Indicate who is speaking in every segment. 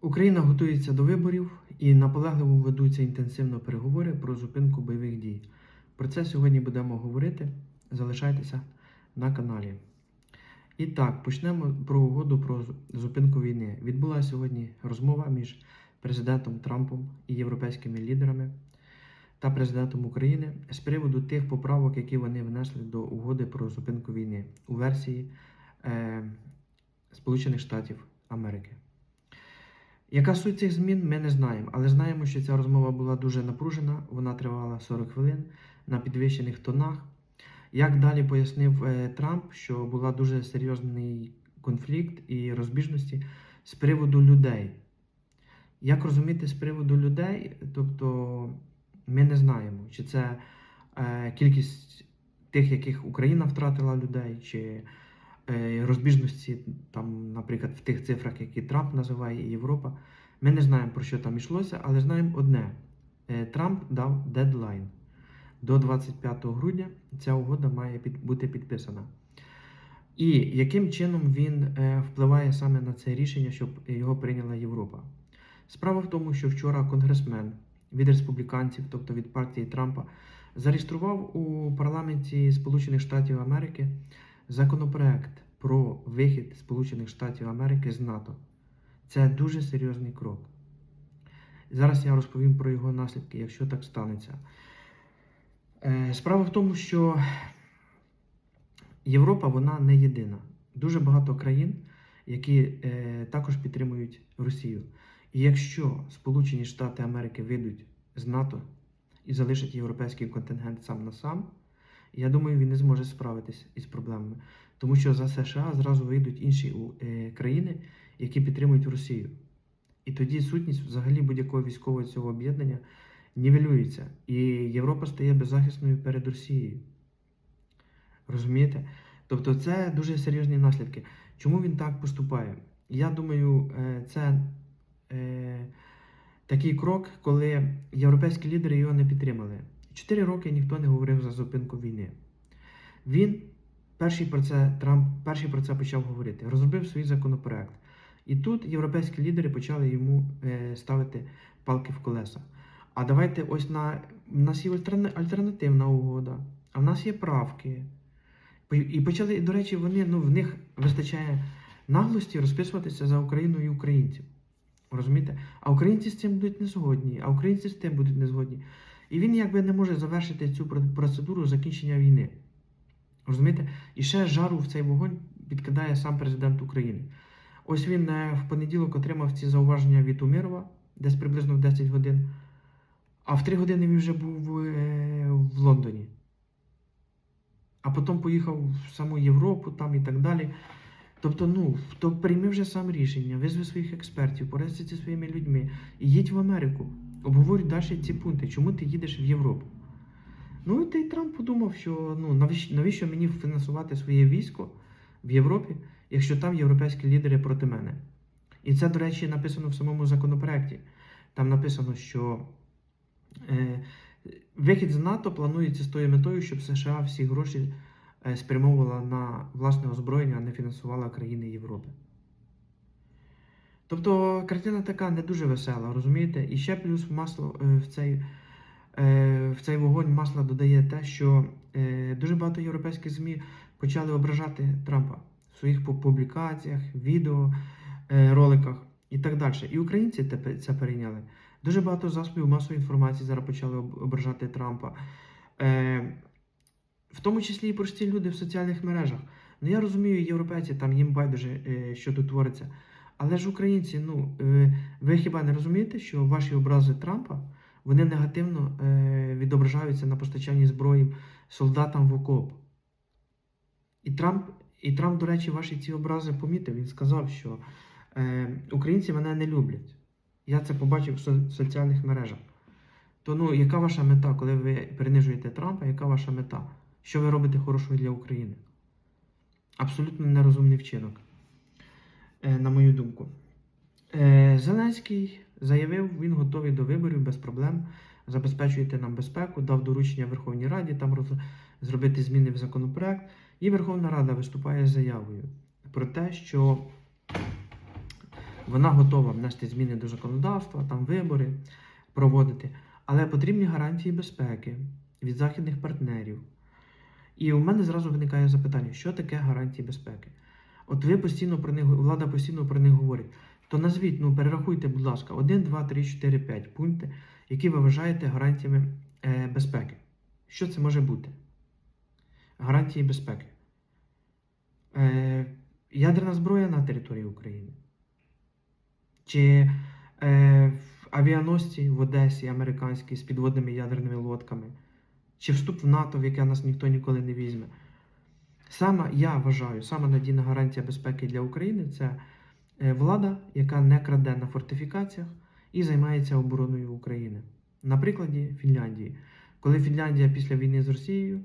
Speaker 1: Україна готується до виборів і наполегливо ведуться інтенсивно переговори про зупинку бойових дій. Про це сьогодні будемо говорити. Залишайтеся на каналі. І так, почнемо про угоду про зупинку війни. Відбулася сьогодні розмова між президентом Трампом і європейськими лідерами та президентом України з приводу тих поправок, які вони внесли до угоди про зупинку війни у версії е, Сполучених Штатів Америки. Яка суть цих змін, ми не знаємо, але знаємо, що ця розмова була дуже напружена, вона тривала 40 хвилин на підвищених тонах. Як далі пояснив е, Трамп, що була дуже серйозний конфлікт і розбіжності з приводу людей. Як розуміти з приводу людей? Тобто ми не знаємо, чи це е, кількість тих, яких Україна втратила людей, чи розбіжності, там, наприклад, в тих цифрах, які Трамп називає і Європа. Ми не знаємо, про що там йшлося, але знаємо одне: Е, Трамп дав дедлайн. До 25 грудня ця угода має бути підписана. І яким чином він е, впливає саме на це рішення, щоб його прийняла Європа? Справа в тому, що вчора конгресмен від республіканців, тобто від партії Трампа, зареєстрував у парламенті Сполучених Штатів Америки законопроект про вихід Сполучених Штатів Америки з НАТО. Це дуже серйозний крок. Зараз я розповім про його наслідки, якщо так станеться. Е, Справа в тому, що Європа вона не єдина. Дуже багато країн, які е, також підтримують Росію. І якщо Сполучені Штати Америки вийдуть з НАТО і залишать європейський контингент сам на сам, я думаю, він не зможе справитись із проблемами. Тому що за США зразу вийдуть інші е, країни, які підтримують Росію. І тоді сутність взагалі будь-якого військового цього об'єднання нівелюється. І Європа стає беззахисною перед Росією. Розумієте? Тобто це дуже серйозні наслідки. Чому він так поступає? Я думаю, е, це е, такий крок, коли європейські лідери його не підтримали. Чотири роки ніхто не говорив за зупинку війни. Він перший про це Трамп перший про це почав говорити, розробив свій законопроект. І тут європейські лідери почали йому е, ставити палки в колеса. А давайте ось на в нас є альтернативна угода, а в нас є правки. І почали, і, до речі, вони ну, в них вистачає наглості розписуватися за Україну і українців. Розумієте? А українці з цим будуть не згодні, а українці з тим будуть не згодні. І він якби не може завершити цю процедуру закінчення війни. Розумієте? І ще жару в цей вогонь підкидає сам президент України. Ось він е, в понеділок отримав ці зауваження від Умірова, десь приблизно в 10 годин. А в 3 години він вже був е, в Лондоні. А потім поїхав в саму Європу там і так далі. Тобто, ну, то прийми вже сам рішення, визви своїх експертів, порадься зі своїми людьми і їдь в Америку. Обговорюй далі ці пункти, чому ти їдеш в Європу. Ну і Трамп подумав, що ну, навіщо, навіщо мені фінансувати своє військо в Європі, якщо там європейські лідери проти мене. І це, до речі, написано в самому законопроекті. Там написано, що е, вихід з НАТО планується з тою метою, щоб США всі гроші е, спрямовувала на власне озброєння, а не фінансувала країни Європи. Тобто картина така не дуже весела, розумієте? І ще плюс масло е, в цей, е, в цей вогонь масла додає те, що е, дуже багато європейських ЗМІ почали ображати Трампа в своїх публікаціях, відео, роликах і так далі. І українці це перейняли. Дуже багато засобів масової інформації зараз почали ображати Трампа. В тому числі і прості люди в соціальних мережах. Ну я розумію, європейці там їм байдуже, що тут твориться. Але ж українці, ну е, ви хіба не розумієте, що ваші образи Трампа вони негативно е, відображаються на постачанні зброї солдатам в окоп? І Трамп, і Трамп, до речі, ваші ці образи помітив. Він сказав, що е, українці мене не люблять. Я це побачив в со- соціальних мережах. То ну, яка ваша мета, коли ви принижуєте Трампа, яка ваша мета? Що ви робите хорошого для України? Абсолютно нерозумний вчинок, на мою думку. Е, Зеленський заявив, він готовий до виборів без проблем. Забезпечуєте нам безпеку, дав доручення Верховній Раді там роз- зробити зміни в законопроект. І Верховна Рада виступає з заявою про те, що вона готова внести зміни до законодавства, там вибори проводити, але потрібні гарантії безпеки від західних партнерів. І у мене зразу виникає запитання, що таке гарантії безпеки? От ви постійно про них, влада постійно про них говорить. То назвіть, ну перерахуйте, будь ласка, 1, 2, 3, 4, 5 пункти, які ви вважаєте гарантіями е, безпеки. Що це може бути? Гарантії безпеки. Е, ядерна зброя на території України. Чи е, авіаносці в Одесі американські з підводними ядерними лодками, чи вступ в НАТО, в яке нас ніхто ніколи не візьме. Саме я вважаю, саме надійна гарантія безпеки для України це е, влада, яка не краде на фортифікаціях і займається обороною України. На прикладі Фінляндії, коли Фінляндія після війни з Росією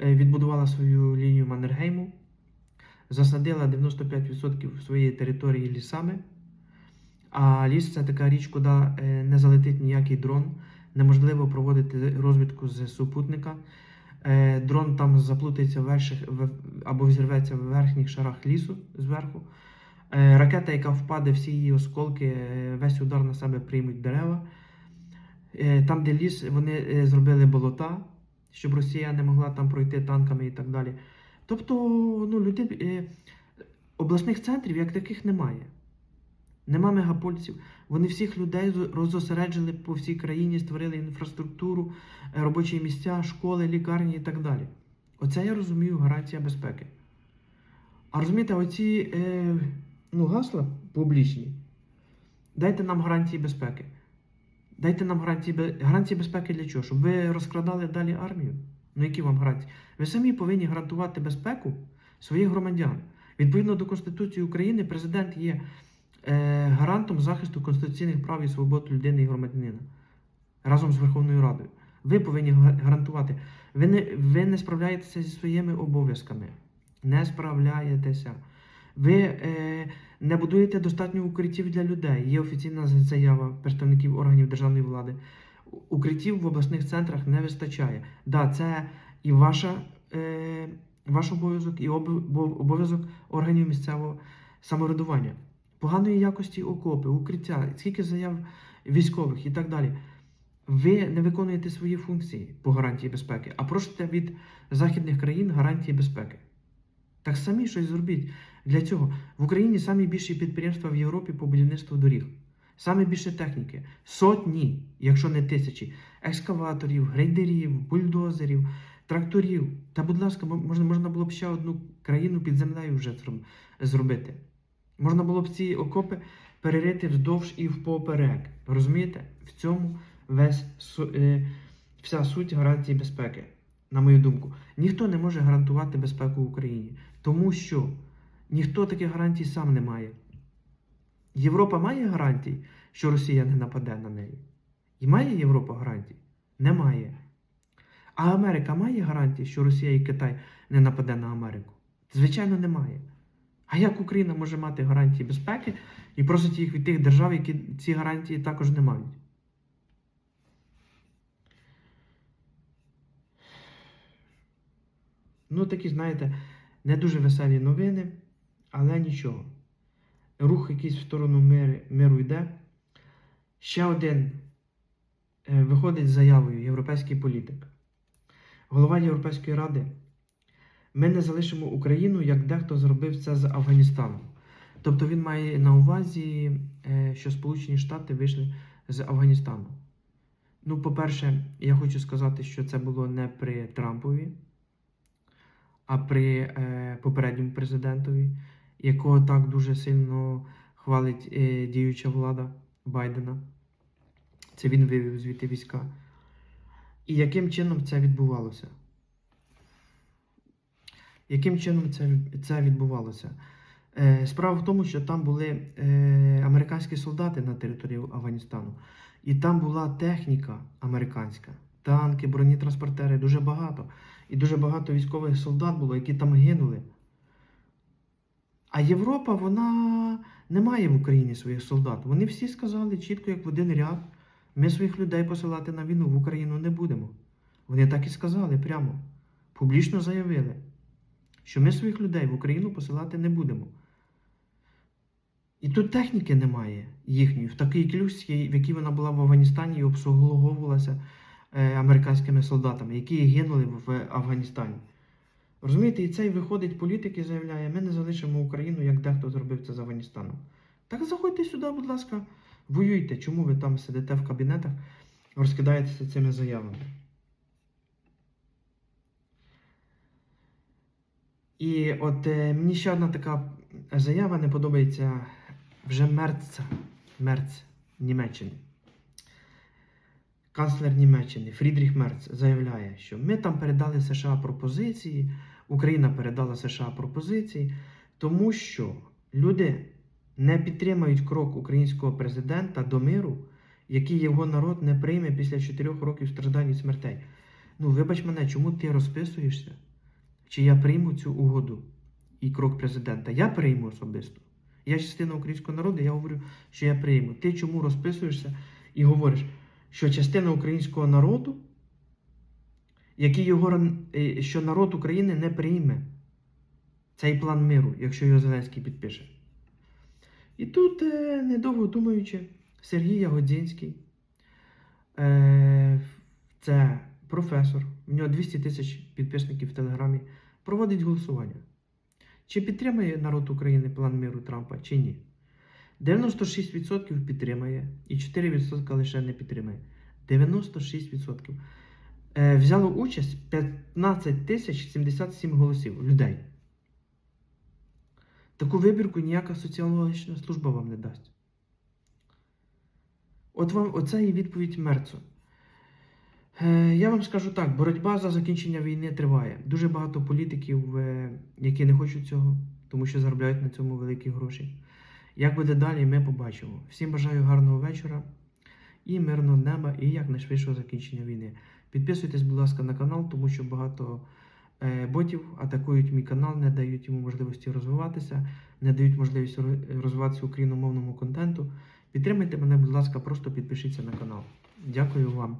Speaker 1: е, відбудувала свою лінію Маннергейму, засадила 95% своєї території лісами. А ліс це така річ, куди е, не залетить ніякий дрон. Неможливо проводити розвідку з супутника. Е, Дрон там заплутається в верших, або взірветься в верхніх шарах лісу зверху. Е, Ракета, яка впаде, всі її осколки, е, весь удар на себе приймуть дерева. Там, де ліс, вони зробили болота, щоб Росія не могла там пройти танками і так далі. Тобто, ну, люди, е, обласних центрів як таких немає. Нема мегаполісів. Вони всіх людей зо- роззосереджили по всій країні, створили інфраструктуру, е, робочі місця, школи, лікарні і так далі. Оце я розумію гарантія безпеки. А розумієте, оці е, ну, гасла публічні. Дайте нам гарантії безпеки. Дайте нам гарантії, гарантії безпеки для чого? Щоб ви розкрадали далі армію? Ну які вам гарантії? Ви самі повинні гарантувати безпеку своїх громадян. Відповідно до Конституції України, президент є гарантом захисту конституційних прав і свобод людини і громадянина разом з Верховною Радою. Ви повинні гарантувати. Ви не, ви не справляєтеся зі своїми обов'язками. Не справляєтеся. Ви е, не будуєте достатньо укриттів для людей. Є офіційна заява представників органів державної влади. Укриттів в обласних центрах не вистачає. Да, це і ваша, е, ваш обов'язок, і об- обов'язок органів місцевого самоврядування. Поганої якості окопи, укриття, скільки заяв військових і так далі. Ви не виконуєте свої функції по гарантії безпеки, а просите від західних країн гарантії безпеки. Так самі щось зробіть. Для цього в Україні самі більші підприємства в Європі по будівництву доріг. Саме більше техніки. Сотні, якщо не тисячі, екскаваторів, грейдерів, бульдозерів, тракторів. Та, будь ласка, можна, було б ще одну країну під землею вже зробити. Можна було б ці окопи перерити вздовж і впоперек. Розумієте? В цьому весь е, вся суть гарантії безпеки, на мою думку. Ніхто не може гарантувати безпеку в Україні, тому що ніхто таких гарантій сам не має. Європа має гарантій, що Росія не нападе на неї. І має Європа гарантій? Немає. А Америка має гарантії, що Росія і Китай не нападе на Америку? Звичайно, немає. А як Україна може мати гарантії безпеки і просить їх від тих держав, які ці гарантії також не мають? Ну, такі, знаєте, не дуже веселі новини, але нічого. Рух якийсь в сторону миру, миру йде. Ще один е, виходить з заявою європейський політик. Голова Європейської ради. Ми не залишимо Україну, як дехто зробив це з Афганістаном. Тобто він має на увазі, е, що Сполучені Штати вийшли з Афганістану. Ну, по-перше, я хочу сказати, що це було не при Трампові, а при е, попередньому президентові, якого так дуже сильно хвалить е, діюча влада Байдена. Це він вивів звідти війська. І яким чином це відбувалося? Яким чином це, це відбувалося? Е, справа в тому, що там були е, американські солдати на території Афганістану, і там була техніка американська, танки, бронетранспортери, дуже багато. І дуже багато військових солдат було, які там гинули. А Європа, вона не має в Україні своїх солдат. Вони всі сказали чітко, як в один ряд, ми своїх людей посилати на війну в Україну не будемо. Вони так і сказали прямо, публічно заявили, що ми своїх людей в Україну посилати не будемо. І тут техніки немає їхньої. В такий клюс, в якій вона була в Афганістані і обслуговувалася е, американськими солдатами, які гинули в Афганістані. Розумієте, і цей виходить політик і заявляє, ми не залишимо Україну, як дехто зробив це з Афганістаном. Так заходьте сюди, будь ласка, воюйте. Чому ви там сидите в кабінетах, розкидаєтеся цими заявами? І от е, мені ще одна така заява не подобається вже Мерца, Мерц Німеччини. Канцлер Німеччини Фрідріх Мерц заявляє, що ми там передали США пропозиції, Україна передала США пропозиції, тому що люди не підтримають крок українського президента до миру, який його народ не прийме після 4 років страждань і смертей. Ну, вибач мене, чому ти розписуєшся? Чи я прийму цю угоду і крок президента? Я прийму особисто. Я частина українського народу, я говорю, що я прийму. Ти чому розписуєшся і говориш, що частина українського народу, який його е, що народ України не прийме цей план миру, якщо його Зеленський підпише. І тут, е, недовго думаючи, Сергій Ягодзінський, е, це професор, в нього 200 тисяч підписників в Телеграмі, проводить голосування. Чи підтримає народ України план миру Трампа, чи ні? 96% підтримає і 4% лише не підтримає. 96%. Е, взяло участь 15 тисяч 77 голосів людей. Таку вибірку ніяка соціологічна служба вам не дасть. От вам оце і відповідь Мерцу. Е, Я вам скажу так: боротьба за закінчення війни триває. Дуже багато політиків, е, які не хочуть цього, тому що заробляють на цьому великі гроші. Як буде далі, ми побачимо. Всім бажаю гарного вечора і мирного неба, і якнайшвидшого закінчення війни. Підписуйтесь, будь ласка, на канал, тому що багато е, ботів атакують мій канал, не дають йому можливості розвиватися, не дають можливість розвиватися україномовному контенту. Підтримайте мене, будь ласка, просто підпишіться на канал. Дякую вам.